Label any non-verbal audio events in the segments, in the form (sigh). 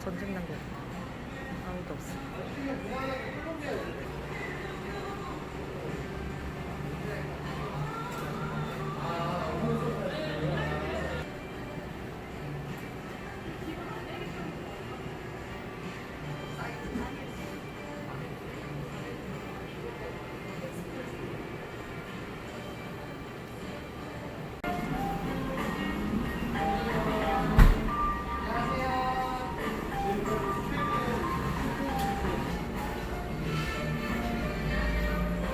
전쟁 난거 아무도 없어.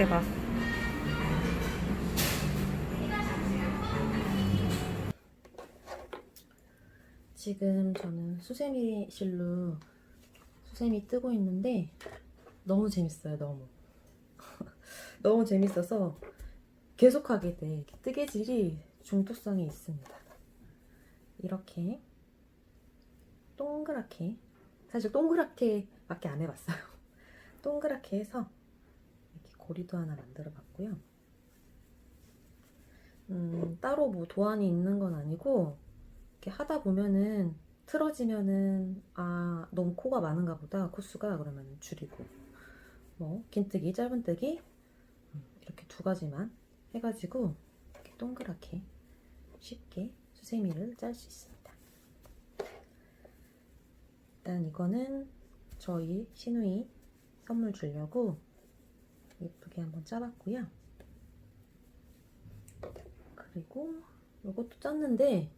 대박. 지금 저는 수세미실로 수세미 뜨고 있는데 너무 재밌어요, 너무. (laughs) 너무 재밌어서 계속하게 돼. 뜨개질이 중독성이 있습니다. 이렇게 동그랗게 사실 동그랗게 밖에 안 해봤어요. (laughs) 동그랗게 해서 고리도 하나 만들어 봤고요. 음, 따로 뭐 도안이 있는 건 아니고 이렇게 하다 보면은 틀어지면은 아 너무 코가 많은가 보다 코수가 그러면 줄이고 뭐 긴뜨기 짧은뜨기 음, 이렇게 두 가지만 해가지고 이렇게 동그랗게 쉽게 수세미를 짤 수 있습니다. 일단 이거는 저희 시누이 선물 주려고 예쁘게 한번 짜봤고요. 그리고 이것도 짰는데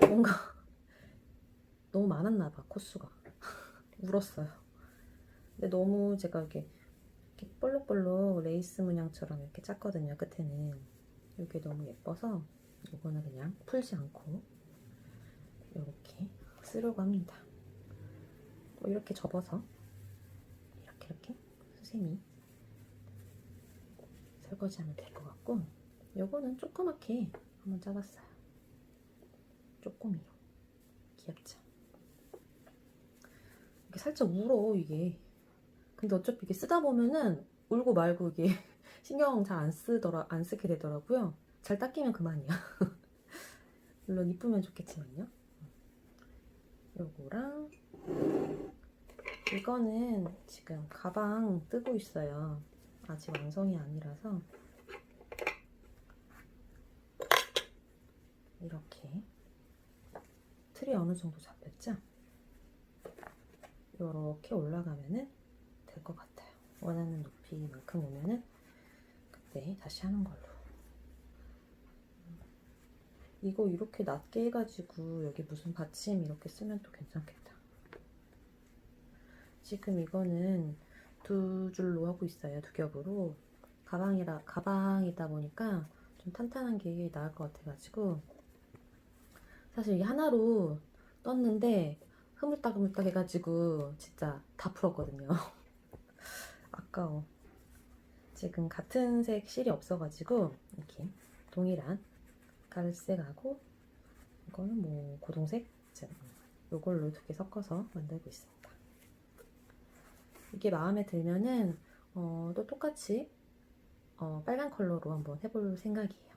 뭔가 (laughs) 너무 많았나 봐 코수가 (laughs) 울었어요. 근데 너무 제가 이렇게, 이렇게 볼록볼록 레이스 문양처럼 이렇게 짰거든요. 끝에는 이게 너무 예뻐서 이거는 그냥 풀지 않고 이렇게 쓰려고 합니다. 또 이렇게 접어서 이렇게 이렇게 수세미 설거지하면 될 것 같고 요거는 조그맣게 한번 짜봤어요. 쪼꼬미로 귀엽죠? 이게 살짝 울어 이게 근데 어차피 이게 쓰다 보면은 울고 말고 이게 (laughs) 신경 잘 안 쓰더라 안 쓰게 되더라고요. 잘 닦이면 그만이야. (laughs) 물론 이쁘면 좋겠지만요. 요거랑 이거는 지금 가방 뜨고 있어요. 아직 완성이 아니라서 이렇게 틀이 어느 정도 잡혔죠? 이렇게 올라가면은 될 것 같아요. 원하는 높이만큼 오면은 그때 다시 하는 걸로. 이거 이렇게 낮게 해가지고 여기 무슨 받침 이렇게 쓰면 또 괜찮겠다. 지금 이거는 두 줄로 하고 있어요. 두 겹으로. 가방이라, 가방이다 보니까 좀 탄탄한 게 나을 것 같아가지고. 사실 이게 하나로 떴는데 흐물딱 흐물딱 해가지고 진짜 다 풀었거든요. (laughs) 아까워. 지금 같은 색 실이 없어가지고 이렇게 동일한 갈색하고 이거는 뭐 고동색 요걸로 두 개 섞어서 만들고 있습니다. 이게 마음에 들면은 어, 또 똑같이 어, 빨간 컬러로 한번 해볼 생각이에요.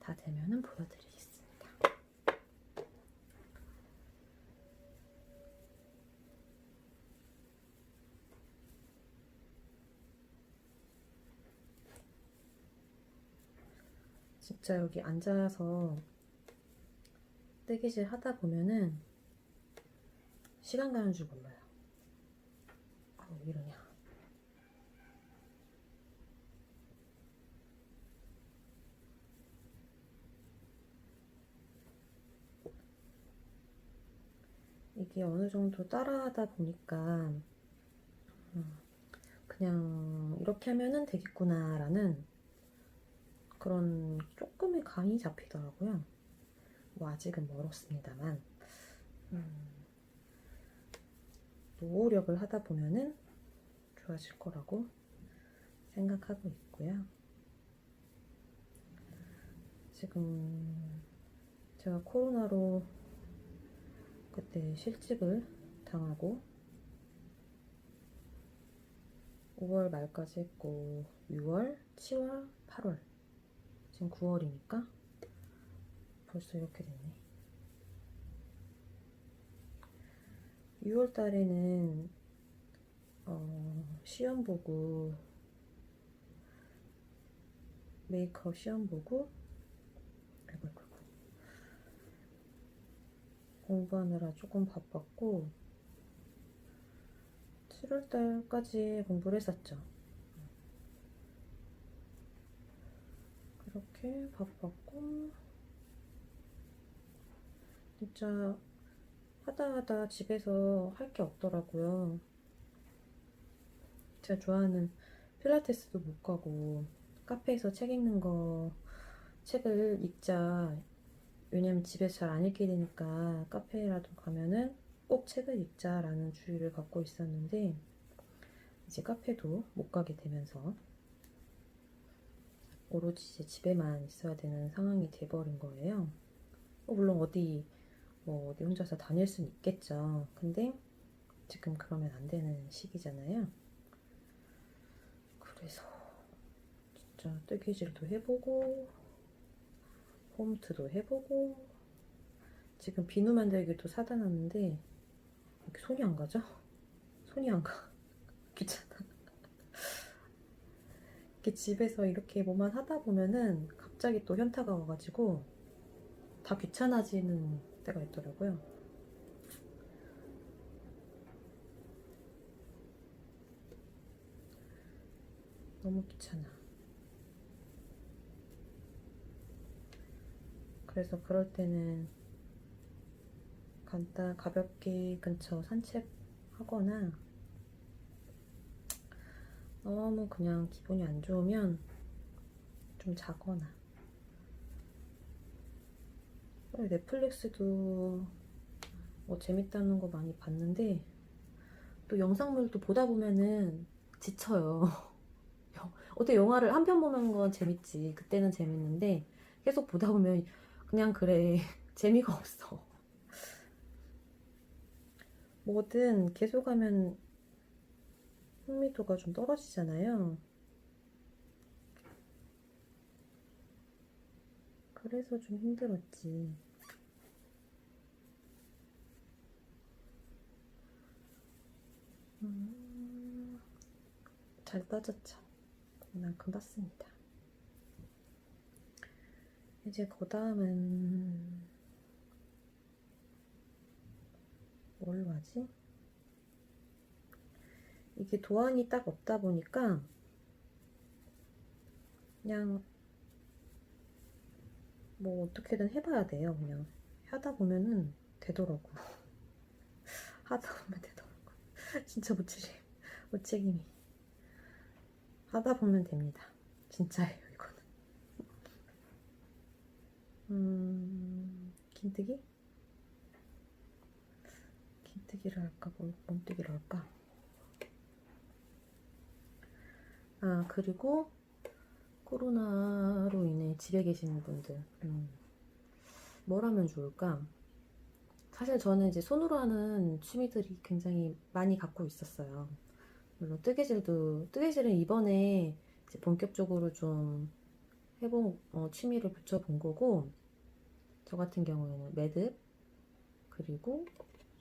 다 되면은 보여드리겠습니다. 진짜 여기 앉아서 뜨개질 하다 보면은 시간 가는 줄 몰라요. 이러냐. 이게 어느 정도 따라하다 보니까 음, 그냥 이렇게 하면은 되겠구나라는 그런 조금의 감이 잡히더라고요. 뭐 아직은 멀었습니다만 음, 노력을 하다 보면은 좋아질 거라고 생각하고 있고요. 지금 제가 코로나로 그때 실직을 당하고 5월 말까지 했고 6월, 7월, 8월 지금 9월이니까 벌써 이렇게 됐네. 6월 달에는 어, 시험 보고 메이크업 시험 보고. 공부하느라 조금 바빴고 7월 달까지 공부를 했었죠. 그렇게 바빴고 진짜 하다 하다 집에서 할 게 없더라고요. 제가 좋아하는 필라테스도 못 가고 카페에서 책 읽는 거 책을 읽자 왜냐면 집에서 잘안 읽게 되니까 카페라도 가면은 꼭 책을 읽자라는 주의를 갖고 있었는데 이제 카페도 못 가게 되면서 오로지 이제 집에만 있어야 되는 상황이 돼버린 거예요. 어, 물론 어디 뭐 어디 혼자서 다닐 수는 있겠죠. 근데 지금 그러면 안 되는 시기잖아요. 그래서 진짜 뜨개질도 해보고 홈트도 해보고 지금 비누 만들기도 사다 놨는데 이렇게 손이 안 가죠? 손이 안 가. (laughs) 귀찮아. 이렇게 집에서 이렇게 뭐만 하다 보면은 갑자기 또 현타가 와가지고 다 귀찮아지는 때가 있더라고요. 너무 귀찮아. 그래서 그럴 때는 간단 가볍게 근처 산책하거나 너무 그냥 기분이 안 좋으면 좀 자거나 넷플릭스도 뭐 재밌다는 거 많이 봤는데 또 영상물도 보다 보면은 지쳐요. (laughs) 어때 영화를 한 편 보는 건 재밌지. 그때는 재밌는데 계속 보다 보면 그냥 그래. (laughs) 재미가 없어. 뭐든 계속 하면 흥미도가 좀 떨어지잖아요. 그래서 좀 힘들었지. 음, 잘 따졌죠. 이만큼 봤습니다. 이제 그 다음은 뭘로 하지? 이게 도안이 딱 없다 보니까 그냥 뭐 어떻게든 해봐야 돼요. 그냥 하다 보면은 되더라고. (laughs) 하다 보면 되더라고. (laughs) 진짜 무책임, 무책임이. 하다 보면 됩니다. 진짜예요, 이거는. 음, 긴뜨기? 긴뜨기를 할까, 뭐, 몸뜨기를 할까? 아, 그리고 코로나로 인해 집에 계시는 분들, 음, 뭘 하면 좋을까? 사실 저는 이제 손으로 하는 취미들이 굉장히 많이 갖고 있었어요. 물론 뜨개질도, 뜨개질은 이번에 본격적으로 좀 해본, 어, 취미를 붙여본 거고, 저 같은 경우에는 매듭, 그리고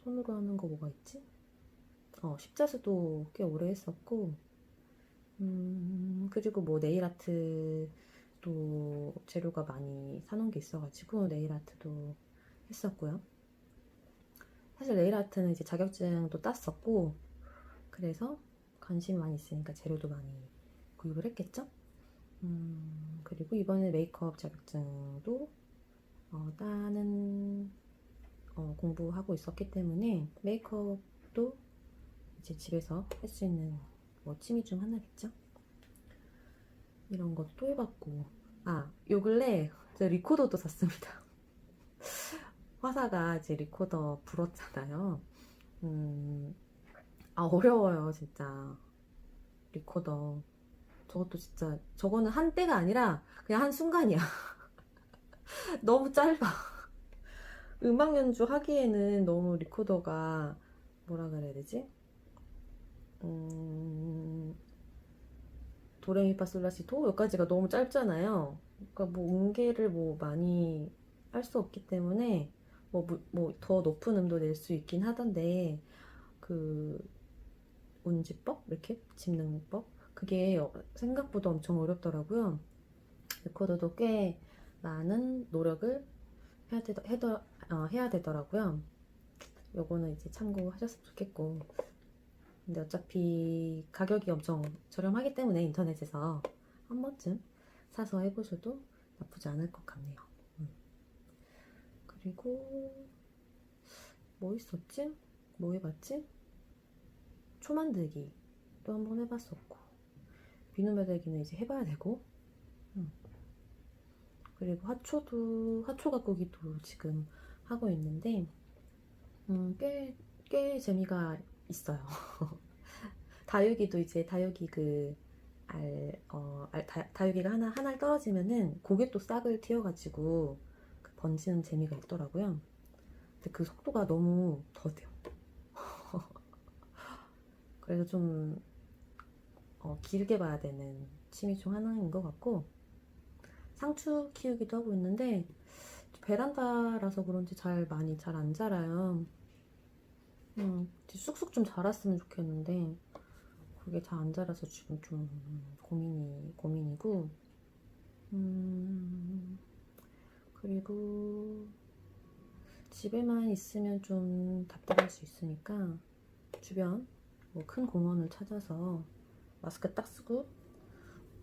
손으로 하는 거 뭐가 있지? 어, 십자수도 꽤 오래 했었고, 음, 그리고 뭐 네일 아트도 재료가 많이 사놓은 게 있어가지고 네일 아트도 했었고요. 사실 네일 아트는 이제 자격증도 땄었고, 그래서 관심이 많이 있으니까 재료도 많이 구입을 했겠죠? 음, 그리고 이번에 메이크업 자격증도 어, 따는 어, 공부하고 있었기 때문에 메이크업도 이제 집에서 할 수 있는 뭐 취미 중 하나겠죠? 이런 것도 또 해봤고 아, 요 근래 저 리코더도 샀습니다. (laughs) 화사가 이제 리코더 불었잖아요. 음, 아 어려워요 진짜 리코더. 저것도 진짜 저거는 한 때가 아니라 그냥 한 순간이야. (laughs) 너무 짧아. 음악 연주 하기에는 너무 리코더가 뭐라 그래야 되지? 음, 도레미파솔라시도 여기까지가 너무 짧잖아요. 그러니까 뭐 음계를 뭐 많이 할 수 없기 때문에 뭐뭐더 높은 음도 낼 수 있긴 하던데 그 운지법 이렇게 짚는 법 그게 어- 생각보다 엄청 어렵더라고요. 레코더도 꽤 많은 노력을 해야, 되, 해더, 어, 해야 되더라고요. 요거는 이제 참고하셨으면 좋겠고. 근데 어차피 가격이 엄청 저렴하기 때문에 인터넷에서 한 번쯤 사서 해보셔도 나쁘지 않을 것 같네요. 음. 그리고 뭐 있었지? 뭐 해봤지? 초 만들기도 한번 해봤었고 비누 매달기는 이제 해봐야 되고 음. 그리고 화초도 화초 가꾸기도 지금 하고 있는데 음, 꽤, 꽤 재미가 있어요. (laughs) 다육이도 이제 다육이 그 알, 어, 알, 다, 다육이가 하나, 하나를 떨어지면은 고개 또 싹을 틔워가지고 그 번지는 재미가 있더라고요. 근데 그 속도가 너무 더뎌. 그래서 좀 어, 길게 봐야 되는 취미 중 하나인 것 같고 상추 키우기도 하고 있는데 베란다라서 그런지 잘 많이 잘 안 자라요. 음, 쑥쑥 좀 자랐으면 좋겠는데 그게 잘 안 자라서 지금 좀 고민이 고민이고 음, 그리고 집에만 있으면 좀 답답할 수 있으니까 주변 뭐 큰 공원을 찾아서 마스크 딱 쓰고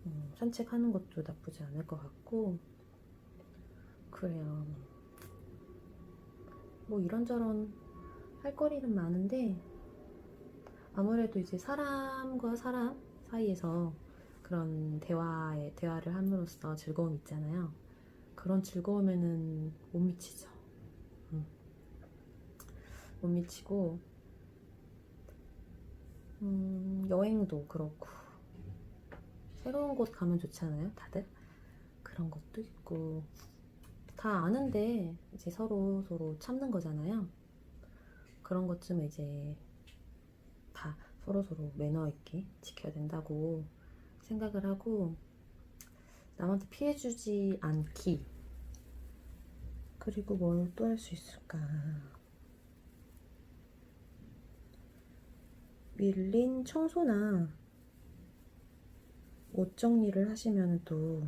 음, 산책하는 것도 나쁘지 않을 것 같고 그래요. 뭐 이런저런 할 거리는 많은데 아무래도 이제 사람과 사람 사이에서 그런 대화에 대화를 함으로써 즐거움 있잖아요. 그런 즐거움에는 못 미치죠. 음. 못 미치고 음, 여행도 그렇고 새로운 곳 가면 좋잖아요, 다들 그런 것도 있고 다 아는데 이제 서로 서로 참는 거잖아요. 그런 것쯤 이제 다 서로 서로 매너 있게 지켜야 된다고 생각을 하고 남한테 피해주지 않기. 그리고 뭘 또 할 수 있을까? 밀린 청소나 옷 정리를 하시면 또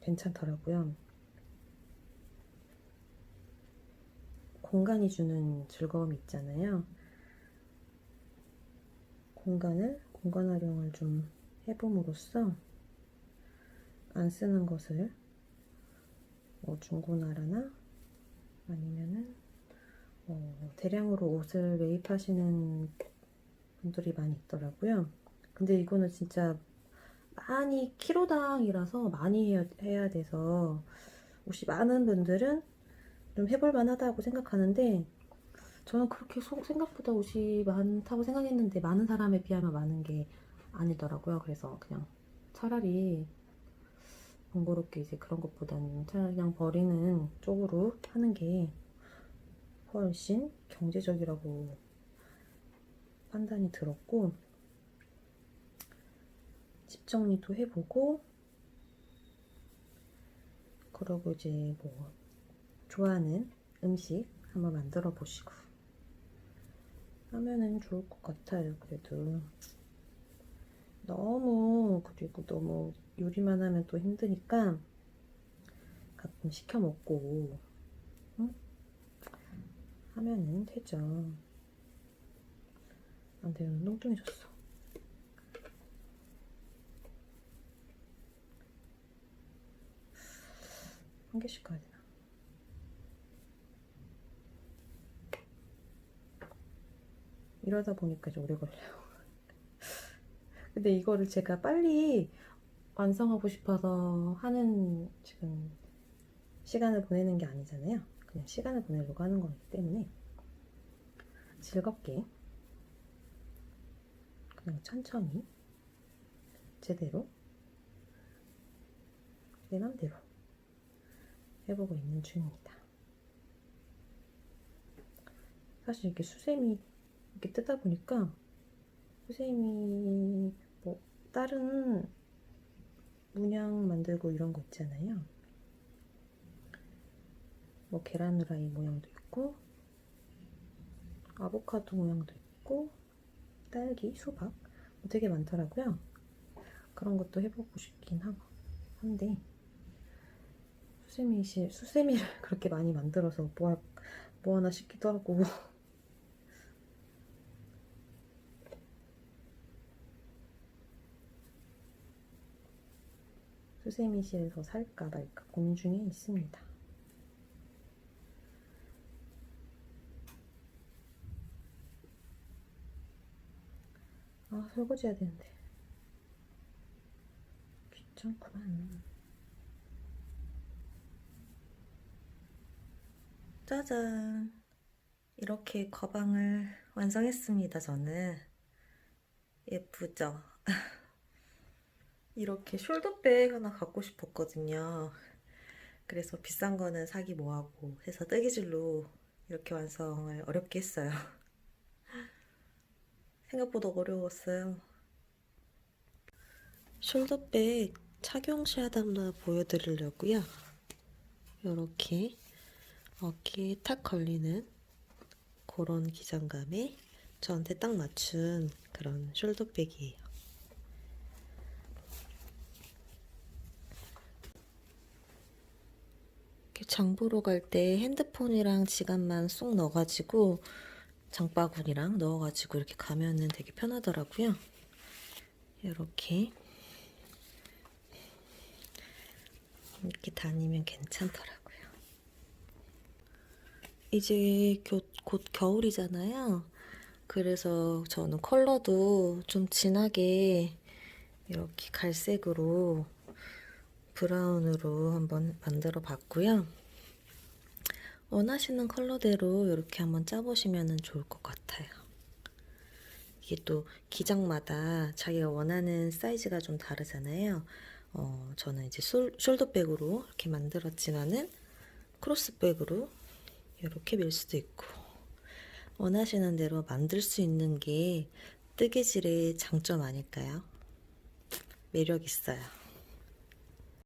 괜찮더라고요. 공간이 주는 즐거움이 있잖아요. 공간을, 공간 활용을 좀 해봄으로써 안 쓰는 것을 뭐 중고나라나 아니면은 어, 대량으로 옷을 매입하시는 분들이 많이 있더라고요. 근데 이거는 진짜 많이 키로당이라서 많이 해야, 돼서 옷이 많은 분들은 좀 해볼 만하다고 생각하는데 저는 그렇게 소- 생각보다 옷이 많다고 생각했는데 많은 사람에 비하면 많은 게 아니더라고요. 그래서 그냥 차라리 번거롭게 이제 그런 것보다는 차라리 그냥 버리는 쪽으로 하는 게 훨씬 경제적이라고 판단이 들었고 집 정리도 해보고 그러고 이제 뭐 좋아하는 음식 한번 만들어 보시고 하면은 좋을 것 같아요. 그래도 너무 그리고 너무 요리만 하면 또 힘드니까 가끔 시켜 먹고 응? 하면은 되죠. 안 돼, 눈 뚱뚱해졌어. 한 개씩 가야 되나? 이러다 보니까 좀 오래 걸려요. (laughs) 근데 이거를 제가 빨리 완성하고 싶어서 하는 지금 시간을 보내는 게 아니잖아요. 그냥 시간을 보내려고 하는 거기 때문에 즐겁게 그냥 천천히 제대로 내 맘대로 해보고 있는 중입니다. 사실 이렇게 수세미 이렇게 뜨다 보니까 수세미 뭐 다른 문양 만들고 이런 거 있잖아요. 뭐 계란 후라이 모양도 있고 아보카도 모양도 있고 딸기, 수박 뭐 되게 많더라고요. 그런 것도 해보고 싶긴 하고 한데 수세미실 수세미를 (laughs) 그렇게 많이 만들어서 뭐, 할, 뭐 하나 싶기도 하고 (laughs) 수세미실에서 살까 말까 고민 중에 있습니다. 아 설거지 해야 되는데. 귀찮구만. 짜잔. 이렇게 가방을 완성했습니다 저는. 예쁘죠? (laughs) 이렇게 숄더백 하나 갖고 싶었거든요. 그래서 비싼 거는 사기 뭐하고 해서 뜨개질로 이렇게 완성을 어렵게 했어요 (laughs) 생각보다 어려웠어요. 숄더백 착용샷 한번 보여드리려고요. 이렇게 어깨에 탁 걸리는 그런 기장감에 저한테 딱 맞춘 그런 숄더백이에요. 이렇게 장 보러 갈 때 핸드폰이랑 지갑만 쏙 넣어가지고 장바구니랑 넣어가지고 이렇게 가면은 되게 편하더라고요. 이렇게 이렇게 다니면 괜찮더라고요. 이제 곧, 곧 겨울이잖아요. 그래서 저는 컬러도 좀 진하게 이렇게 갈색으로 브라운으로 한번 만들어 봤고요. 원하시는 컬러대로 이렇게 한번 짜보시면 좋을 것 같아요. 이게 또 기장마다 자기가 원하는 사이즈가 좀 다르잖아요. 어, 저는 이제 솔, 숄더백으로 이렇게 만들었지만은 크로스백으로 이렇게 밀 수도 있고 원하시는 대로 만들 수 있는 게 뜨개질의 장점 아닐까요? 매력 있어요.